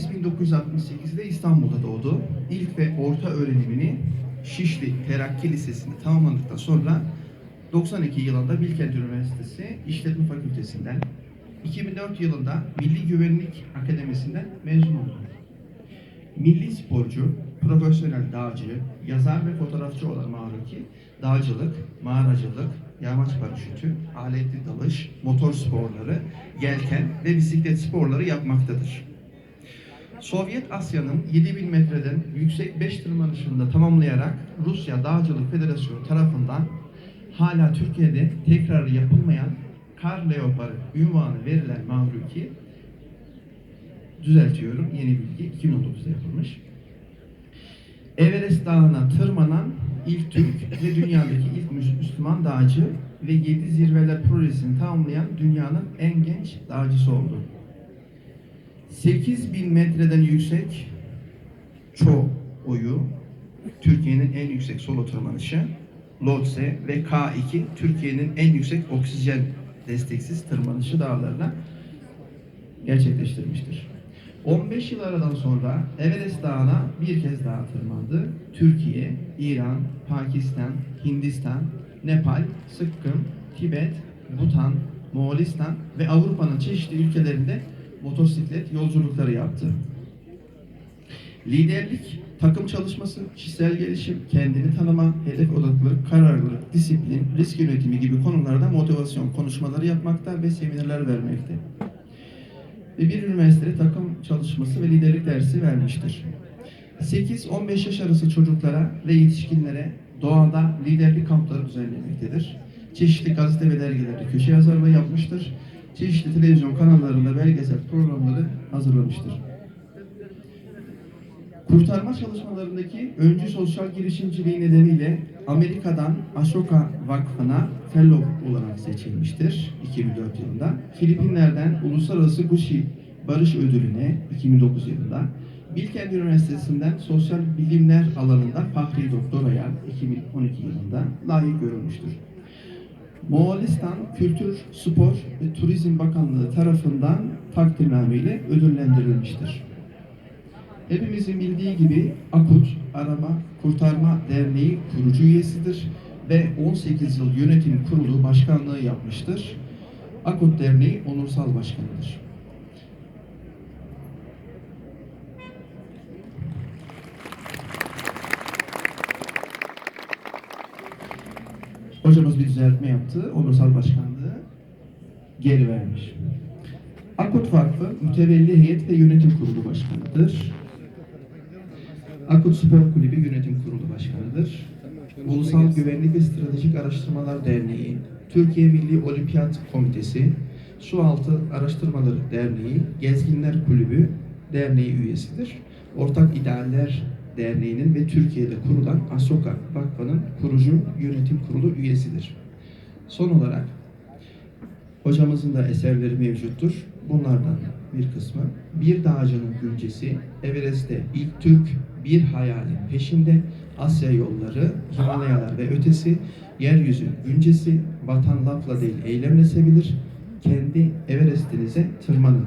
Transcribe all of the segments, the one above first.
1968'de İstanbul'da doğdu. İlk ve orta öğrenimini Şişli Terakki Lisesi'nde tamamladıktan sonra 92 yılında Bilkent Üniversitesi İşletme Fakültesinden, 2004 yılında Milli Güvenlik Akademisi'nden mezun oldu. Milli sporcu, profesyonel dağcı, yazar ve fotoğrafçı olan Maruki, dağcılık, mağaracılık, yamaç paraşütü, aletli dalış, motor sporları, yelken ve bisiklet sporları yapmaktadır. Sovyet Asya'nın 7000 metreden yüksek 5 tırmanışında tamamlayarak Rusya Dağcılık Federasyonu tarafından hala Türkiye'de tekrar yapılmayan kar leoparı ünvanı verilen Mavruki düzeltiyorum yeni bilgi 2019'da yapılmış. Everest Dağı'na tırmanan ilk Türk ve dünyadaki ilk Müslüman dağcı ve 7 zirveler projesini tamamlayan dünyanın en genç dağcısı oldu. 8000 metreden yüksek Ço oyu Türkiye'nin en yüksek solo tırmanışı Lhotse ve K2 Türkiye'nin en yüksek oksijen desteksiz tırmanışı dağlarına gerçekleştirmiştir. 15 yıl aradan sonra Everest Dağı'na bir kez daha tırmandı. Türkiye, İran, Pakistan, Hindistan, Nepal, Sıkkım, Tibet, Bhutan, Moğolistan ve Avrupa'nın çeşitli ülkelerinde motosiklet yolculukları yaptı. Liderlik, takım çalışması, kişisel gelişim, kendini tanıma, hedef odaklılık, kararlılık, disiplin, risk yönetimi gibi konularda motivasyon konuşmaları yapmakta ve seminerler vermekte. Ve bir üniversitede takım çalışması ve liderlik dersi vermiştir. 8-15 yaş arası çocuklara ve yetişkinlere doğada liderlik kampları düzenlemektedir. Çeşitli gazete ve dergilerde köşe yazarlığı yapmıştır. Çeşitli televizyon kanallarında belgesel programları hazırlamıştır. Kurtarma çalışmalarındaki öncü sosyal girişimciliği nedeniyle Amerika'dan Ashoka Vakfı'na fellow olarak seçilmiştir 2004 yılında. Filipinler'den Uluslararası Gushi Barış Ödülü'ne 2009 yılında. Bilkent Üniversitesi'nden Sosyal Bilimler alanında Fahri Doktora'ya 2012 yılında layık görülmüştür. Moğolistan Kültür, Spor ve Turizm Bakanlığı tarafından takdirname ile ödüllendirilmiştir. Hepimizin bildiği gibi AKUT Arama Kurtarma Derneği kurucu üyesidir ve 18 yıl yönetim kurulu başkanlığı yapmıştır. AKUT Derneği onursal başkanıdır. Hocamız bir düzeltme yaptı. Onursal başkanlığı geri vermiş. Akut Vakfı Mütevelli Heyet ve Yönetim Kurulu Başkanı'dır. Akut Spor Kulübü Yönetim Kurulu Başkanı'dır. Ulusal Güvenlik ve Stratejik Araştırmalar Derneği, Türkiye Milli Olimpiyat Komitesi, Sualtı Araştırmaları Derneği, Gezginler Kulübü Derneği üyesidir. Ortak İdealler Derneği'nin ve Türkiye'de kurulan Asoka Vakfı'nın kurucu yönetim kurulu üyesidir. Son olarak hocamızın da eserleri mevcuttur. Bunlardan bir kısmı Bir Dağcının Güncesi, Everest'te ilk Türk, Bir Hayalin Peşinde, Asya Yolları, Himalayalar ve Ötesi, Yeryüzü Güncesi, Vatan lafla değil eylemle sevilir, kendi Everest'inize tırmanın.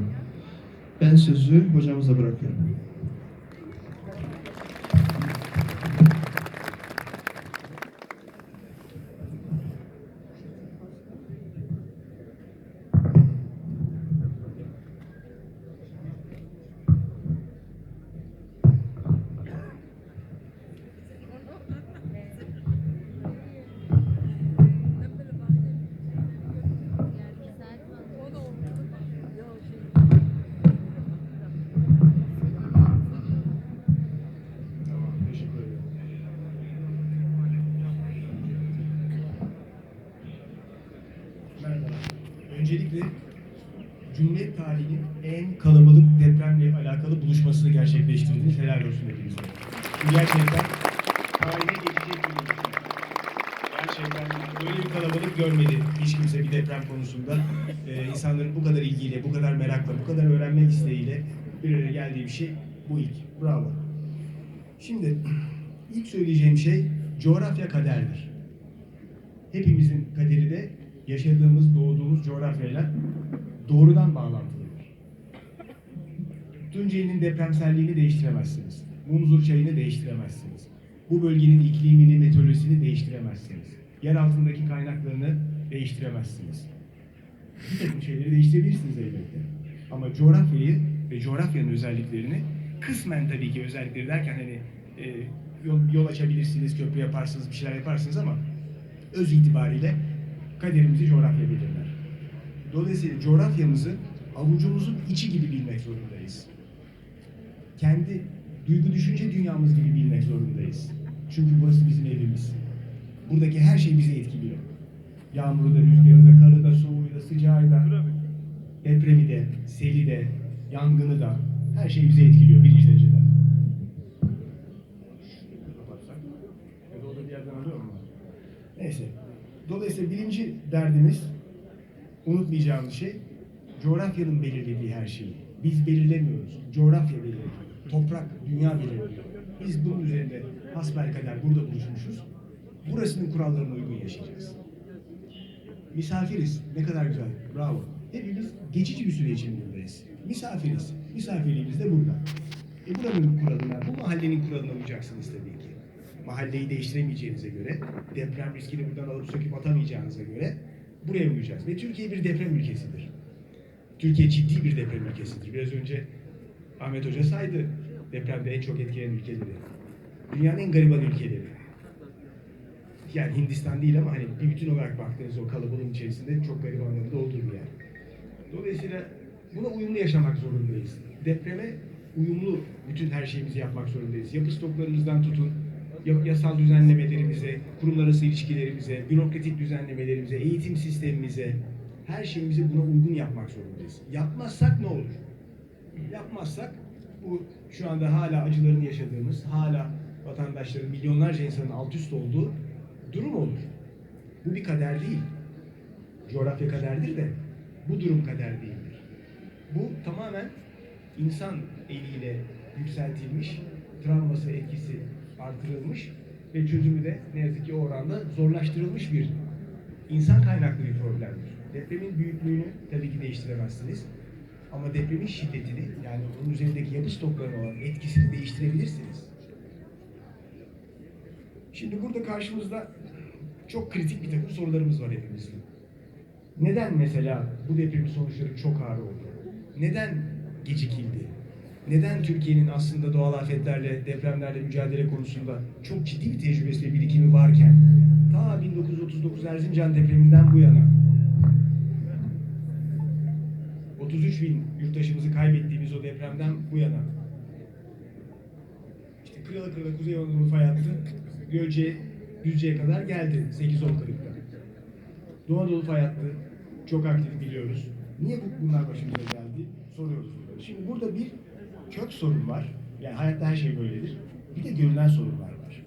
Ben sözü hocamıza bırakıyorum. Tarihinin en kalabalık depremle alakalı buluşmasını gerçekleştirdiniz. Helal olsun hepinize. Gerçekten tarihe geçecek bir. Gerçekten böyle bir kalabalık görmedi hiç kimse bir deprem konusunda. Ee, insanların bu kadar ilgiyle, bu kadar merakla, bu kadar öğrenme isteğiyle bir araya geldiği bir şey bu ilk. Bravo. Şimdi ilk söyleyeceğim şey coğrafya kaderdir. Hepimizin kaderi de yaşadığımız, doğduğumuz coğrafyayla doğrudan bağlantılıdır. Tunceli'nin depremselliğini değiştiremezsiniz. Munzur çayını değiştiremezsiniz. Bu bölgenin iklimini, meteorolojisini değiştiremezsiniz. Yer altındaki kaynaklarını değiştiremezsiniz. Bir takım şeyleri değiştirebilirsiniz elbette. Ama coğrafyayı ve coğrafyanın özelliklerini kısmen tabii ki özellikleri derken hani e, yol, yol açabilirsiniz, köprü yaparsınız, bir şeyler yaparsınız ama öz itibariyle kaderimizi coğrafya belirler. Dolayısıyla coğrafyamızı avucumuzun içi gibi bilmek zorundayız. Kendi duygu düşünce dünyamız gibi bilmek zorundayız. Çünkü burası bizim evimiz. Buradaki her şey bizi etkiliyor. Yağmuru da, rüzgarı da, karı da, soğuğu da, sıcağı da, depremi de, seli de, yangını da her şey bizi etkiliyor birinci mu? Neyse. Dolayısıyla birinci derdimiz unutmayacağımız şey coğrafyanın belirlediği her şeyi. Biz belirlemiyoruz. Coğrafya belirliyor. Toprak, dünya belirliyor. Biz bunun üzerinde hasbelkader burada buluşmuşuz. Burasının kurallarına uygun yaşayacağız. Misafiriz. Ne kadar güzel. Bravo. Hepimiz geçici bir süre için buradayız. Misafiriz. Misafirliğimiz de burada. E buranın kuralına, bu mahallenin kuralına uyacaksınız tabii ki. Mahalleyi değiştiremeyeceğinize göre, deprem riskini buradan alıp söküp atamayacağınıza göre buraya uyacağız. Ve Türkiye bir deprem ülkesidir. Türkiye ciddi bir deprem ülkesidir. Biraz önce Ahmet Hoca saydı depremde en çok etkilenen ülkeleri. Dünyanın en gariban ülkeleri. Yani Hindistan değil ama hani bir bütün olarak baktığınız o kalabalığın içerisinde çok garibanların da olduğu bir yer. Dolayısıyla buna uyumlu yaşamak zorundayız. Depreme uyumlu bütün her şeyimizi yapmak zorundayız. Yapı stoklarımızdan tutun, ya- yasal düzenlemelerimize, kurumlar arası ilişkilerimize, bürokratik düzenlemelerimize, eğitim sistemimize, her şeyimizi buna uygun yapmak zorundayız. Yapmazsak ne olur? Yapmazsak bu şu anda hala acılarını yaşadığımız, hala vatandaşların, milyonlarca insanın alt üst olduğu durum olur. Bu bir kader değil. Coğrafya kaderdir de bu durum kader değildir. Bu tamamen insan eliyle yükseltilmiş, travması etkisi artırılmış ve çözümü de ne yazık ki o oranda zorlaştırılmış bir insan kaynaklı bir problemdir. Depremin büyüklüğünü tabii ki değiştiremezsiniz. Ama depremin şiddetini yani onun üzerindeki yapı stoklarına olan etkisini değiştirebilirsiniz. Şimdi burada karşımızda çok kritik bir takım sorularımız var hepimizin. Neden mesela bu depremin sonuçları çok ağır oldu? Neden gecikildi? Neden Türkiye'nin aslında doğal afetlerle, depremlerle mücadele konusunda çok ciddi bir tecrübesi ve birikimi varken ta 1939 Erzincan depreminden bu yana 33 bin yurttaşımızı kaybettiğimiz o depremden bu yana işte kırıla kırıla Kuzey Anadolu fay hattı Gölce, Düzce'ye kadar geldi 8-10 kırıkta. Doğu Anadolu fay hattı çok aktif biliyoruz. Niye bu, bunlar başımıza geldi? Soruyoruz. Şimdi burada bir kök sorun var. Yani hayatta her şey böyledir. Bir de görünen sorunlar var.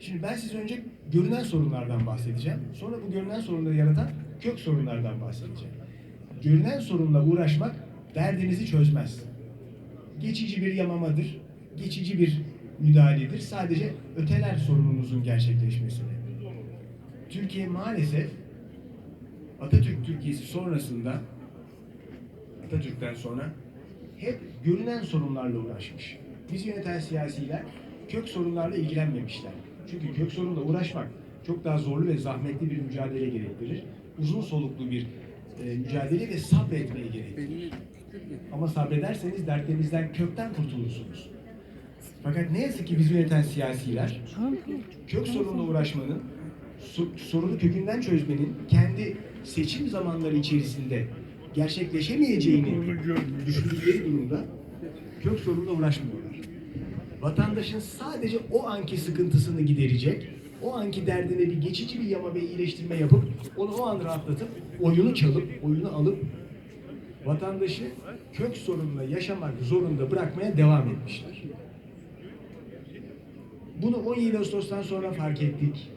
Şimdi ben size önce görünen sorunlardan bahsedeceğim. Sonra bu görünen sorunları yaratan kök sorunlardan bahsedeceğim. Görünen sorunla uğraşmak derdinizi çözmez. Geçici bir yamamadır. Geçici bir müdahaledir. Sadece öteler sorununuzun gerçekleşmesine. Türkiye maalesef Atatürk Türkiye'si sonrasında Atatürk'ten sonra hep görünen sorunlarla uğraşmış. Bizi yöneten siyasiler kök sorunlarla ilgilenmemişler. Çünkü kök sorunla uğraşmak çok daha zorlu ve zahmetli bir mücadele gerektirir. Uzun soluklu bir e, mücadele ve sabretmeyi gerektirir. Ama sabrederseniz dertlerinizden kökten kurtulursunuz. Fakat ne yazık ki bizi yöneten siyasiler kök sorunla uğraşmanın, so- sorunu kökünden çözmenin kendi seçim zamanları içerisinde gerçekleşemeyeceğini düşündükleri durumda kök sorunla uğraşmıyorlar. Vatandaşın sadece o anki sıkıntısını giderecek, o anki derdine bir geçici bir yama ve iyileştirme yapıp onu o an rahatlatıp oyunu çalıp, oyunu alıp vatandaşı kök sorunla yaşamak zorunda bırakmaya devam etmişler. Bunu 17 Ağustos'tan sonra fark ettik.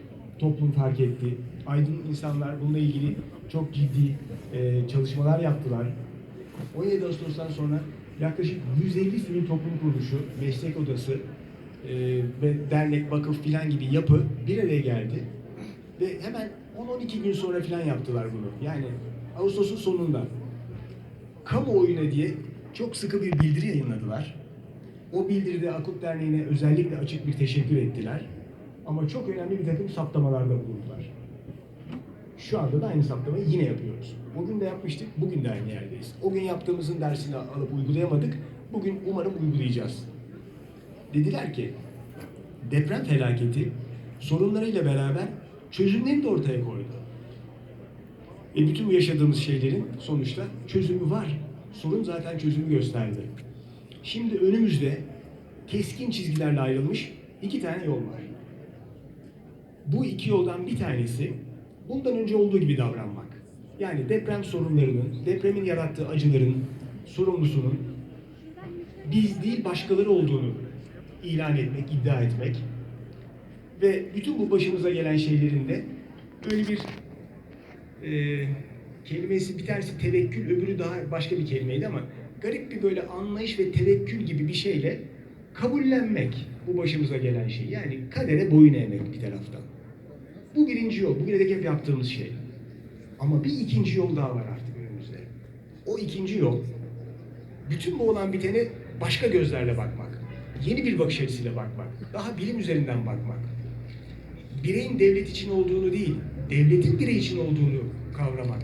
Toplum fark etti. Aydın insanlar bununla ilgili çok ciddi e, çalışmalar yaptılar. 17 Ağustos'tan sonra yaklaşık 150 sivil toplum kuruluşu, meslek odası e, ve dernek, vakıf filan gibi yapı bir araya geldi. Ve hemen 10-12 gün sonra filan yaptılar bunu. Yani Ağustos'un sonunda kamuoyuna diye çok sıkı bir bildiri yayınladılar. O bildiride Akut Derneği'ne özellikle açık bir teşekkür ettiler. Ama çok önemli bir takım saptamalarda bulundular. Şu anda da aynı saptamayı yine yapıyoruz. Bugün de yapmıştık, bugün de aynı yerdeyiz. O gün yaptığımızın dersini alıp uygulayamadık, bugün umarım uygulayacağız. Dediler ki, deprem felaketi sorunlarıyla beraber çözümleri de ortaya koydu. E bütün bu yaşadığımız şeylerin sonuçta çözümü var. Sorun zaten çözümü gösterdi. Şimdi önümüzde keskin çizgilerle ayrılmış iki tane yol var. Bu iki yoldan bir tanesi bundan önce olduğu gibi davranmak. Yani deprem sorunlarının, depremin yarattığı acıların sorumlusunun biz değil başkaları olduğunu ilan etmek, iddia etmek ve bütün bu başımıza gelen şeylerin de böyle bir e, kelimesi bir tanesi tevekkül, öbürü daha başka bir kelimeydi ama garip bir böyle anlayış ve tevekkül gibi bir şeyle kabullenmek bu başımıza gelen şey. Yani kadere boyun eğmek bir taraftan. Bu birinci yol. Bugüne dek hep yaptığımız şey. Ama bir ikinci yol daha var artık önümüzde. O ikinci yol bütün bu olan bitene başka gözlerle bakmak. Yeni bir bakış açısıyla bakmak. Daha bilim üzerinden bakmak. Bireyin devlet için olduğunu değil, devletin birey için olduğunu kavramak.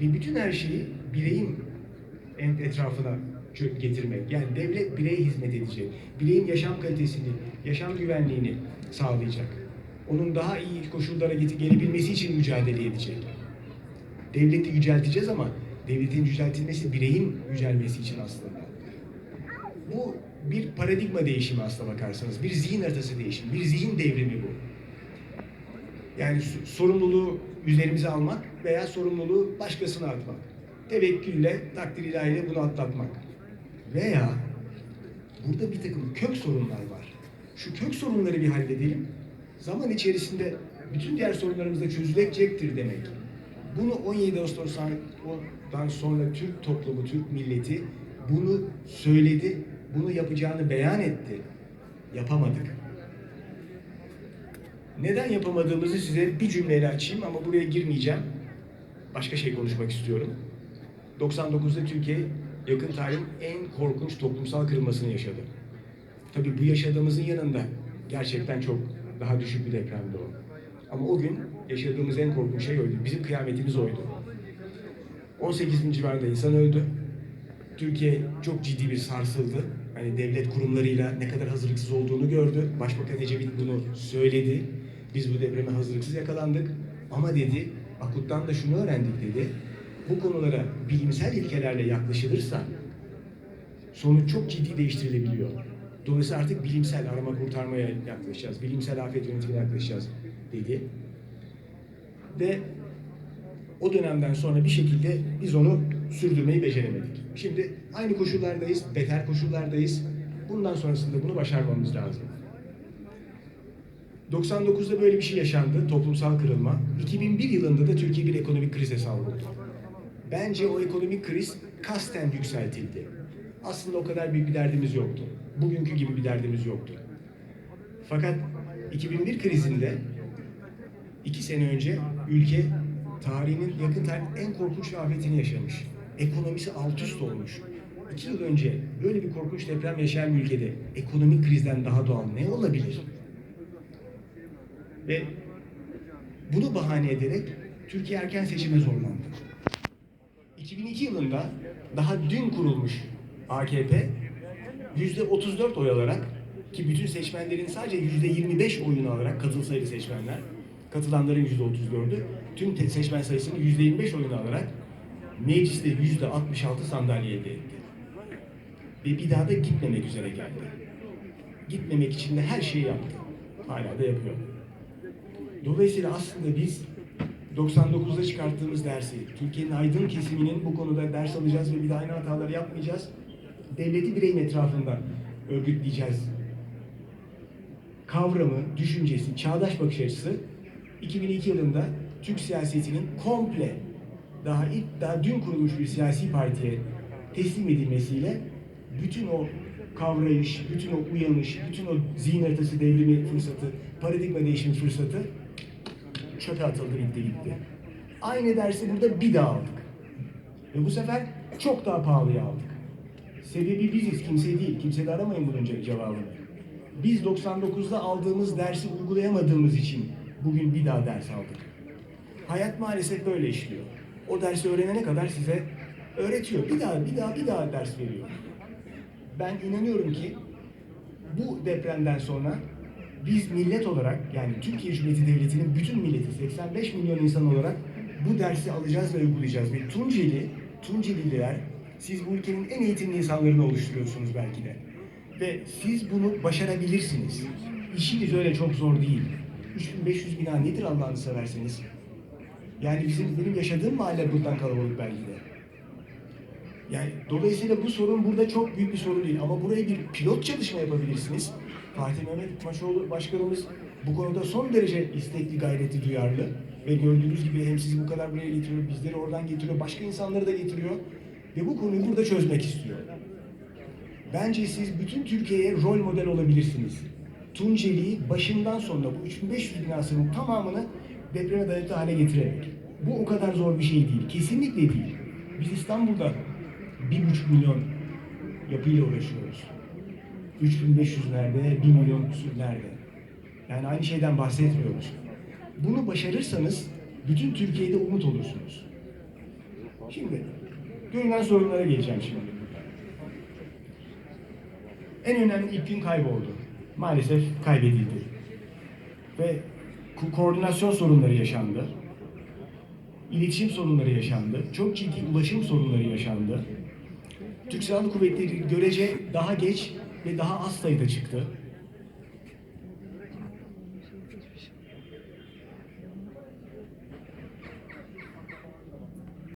Ve bütün her şeyi bireyin etrafına getirmek. Yani devlet bireye hizmet edecek. Bireyin yaşam kalitesini, yaşam güvenliğini sağlayacak. Onun daha iyi koşullara gelebilmesi için mücadele edecek. Devleti yücelteceğiz ama devletin yüceltilmesi bireyin yücelmesi için aslında. Bu bir paradigma değişimi aslına bakarsanız. Bir zihin haritası değişimi, bir zihin devrimi bu. Yani sorumluluğu üzerimize almak veya sorumluluğu başkasına atmak. Tevekkülle, takdir ilahiyle bunu atlatmak. Veya burada bir takım kök sorunlar var. Şu kök sorunları bir halledelim. Zaman içerisinde bütün diğer sorunlarımız da çözülecektir demek. Bunu 17 Ağustos'tan sonra Türk toplumu, Türk milleti bunu söyledi, bunu yapacağını beyan etti. Yapamadık. Neden yapamadığımızı size bir cümleyle açayım ama buraya girmeyeceğim. Başka şey konuşmak istiyorum. 99'da Türkiye yakın tarihin en korkunç toplumsal kırılmasını yaşadı. Tabii bu yaşadığımızın yanında gerçekten çok daha düşük bir depremdi o. Ama o gün yaşadığımız en korkunç şey oydu. Bizim kıyametimiz oydu. 18 bin civarında insan öldü. Türkiye çok ciddi bir sarsıldı. Hani devlet kurumlarıyla ne kadar hazırlıksız olduğunu gördü. Başbakan Ecevit bunu söyledi. Biz bu depreme hazırlıksız yakalandık. Ama dedi, Akut'tan da şunu öğrendik dedi. Bu konulara bilimsel ilkelerle yaklaşılırsa sonuç çok ciddi değiştirilebiliyor. Dolayısıyla artık bilimsel arama kurtarmaya yaklaşacağız. Bilimsel afet yönetimine yaklaşacağız dedi. Ve o dönemden sonra bir şekilde biz onu sürdürmeyi beceremedik. Şimdi aynı koşullardayız, beter koşullardayız. Bundan sonrasında bunu başarmamız lazım. 99'da böyle bir şey yaşandı, toplumsal kırılma. 2001 yılında da Türkiye bir ekonomik krize savruldu. Bence o ekonomik kriz kasten yükseltildi. Aslında o kadar büyük bir derdimiz yoktu. Bugünkü gibi bir derdimiz yoktu. Fakat 2001 krizinde iki sene önce ülke tarihinin yakın tarihin en korkunç afetini yaşamış. Ekonomisi alt üst olmuş. İki yıl önce böyle bir korkunç deprem yaşayan bir ülkede ekonomik krizden daha doğal ne olabilir? Ve bunu bahane ederek Türkiye erken seçime zorlandı. 2002 yılında daha dün kurulmuş AKP yüzde 34 oy alarak ki bütün seçmenlerin sadece yüzde 25 oyunu alarak katıl sayılı seçmenler katılanların yüzde 34'ü tüm seçmen sayısının yüzde 25 oyunu alarak mecliste yüzde 66 sandalye elde etti. Ve bir daha da gitmemek üzere geldi. Gitmemek için de her şeyi yaptı. Hala da yapıyor. Dolayısıyla aslında biz 99'da çıkarttığımız dersi, Türkiye'nin aydın kesiminin bu konuda ders alacağız ve bir daha aynı hataları yapmayacağız. Devleti bireyin etrafından örgütleyeceğiz. Kavramı, düşüncesi, çağdaş bakış açısı 2002 yılında Türk siyasetinin komple daha ilk daha dün kurulmuş bir siyasi partiye teslim edilmesiyle bütün o kavrayış, bütün o uyanış, bütün o zihin haritası devrimi fırsatı, paradigma değişimi fırsatı çöpe atıldı gitti gitti. Aynı dersi burada bir daha aldık. Ve bu sefer çok daha pahalıya aldık. Sebebi biziz, kimse değil. Kimse de aramayın bunun ce- cevabını. Biz 99'da aldığımız dersi uygulayamadığımız için bugün bir daha ders aldık. Hayat maalesef böyle işliyor. O dersi öğrenene kadar size öğretiyor. Bir daha, bir daha, bir daha ders veriyor. Ben inanıyorum ki bu depremden sonra biz millet olarak yani Türkiye Cumhuriyeti Devleti'nin bütün milleti 85 milyon insan olarak bu dersi alacağız ve uygulayacağız. Ve Tunceli, Tuncelililer siz bu ülkenin en eğitimli insanlarını oluşturuyorsunuz belki de. Ve siz bunu başarabilirsiniz. İşiniz öyle çok zor değil. 3500 bina nedir Allah'ını severseniz? Yani bizim benim yaşadığım mahalle buradan kalabalık belki de. Yani dolayısıyla bu sorun burada çok büyük bir sorun değil ama buraya bir pilot çalışma yapabilirsiniz. Fatih Mehmet Maşoğlu başkanımız bu konuda son derece istekli, gayretli, duyarlı ve gördüğünüz gibi hem sizi bu kadar buraya getiriyor, bizleri oradan getiriyor, başka insanları da getiriyor ve bu konuyu burada çözmek istiyor. Bence siz bütün Türkiye'ye rol model olabilirsiniz. Tunceli'yi başından sonuna bu 3500 binasının tamamını depreme dayanıklı hale getirerek. Bu o kadar zor bir şey değil. Kesinlikle değil. Biz İstanbul'da bir buçuk milyon yapıyla uğraşıyoruz. 3500 nerede, 1 milyon küsur nerede? Yani aynı şeyden bahsetmiyoruz. Bunu başarırsanız bütün Türkiye'de umut olursunuz. Şimdi görünen sorunlara geleceğim şimdi. En önemli gün kayboldu. Maalesef kaybedildi. Ve ko- koordinasyon sorunları yaşandı. İletişim sorunları yaşandı. Çok ciddi ulaşım sorunları yaşandı. Türk Silahlı Kuvvetleri görece daha geç ve daha az sayıda çıktı.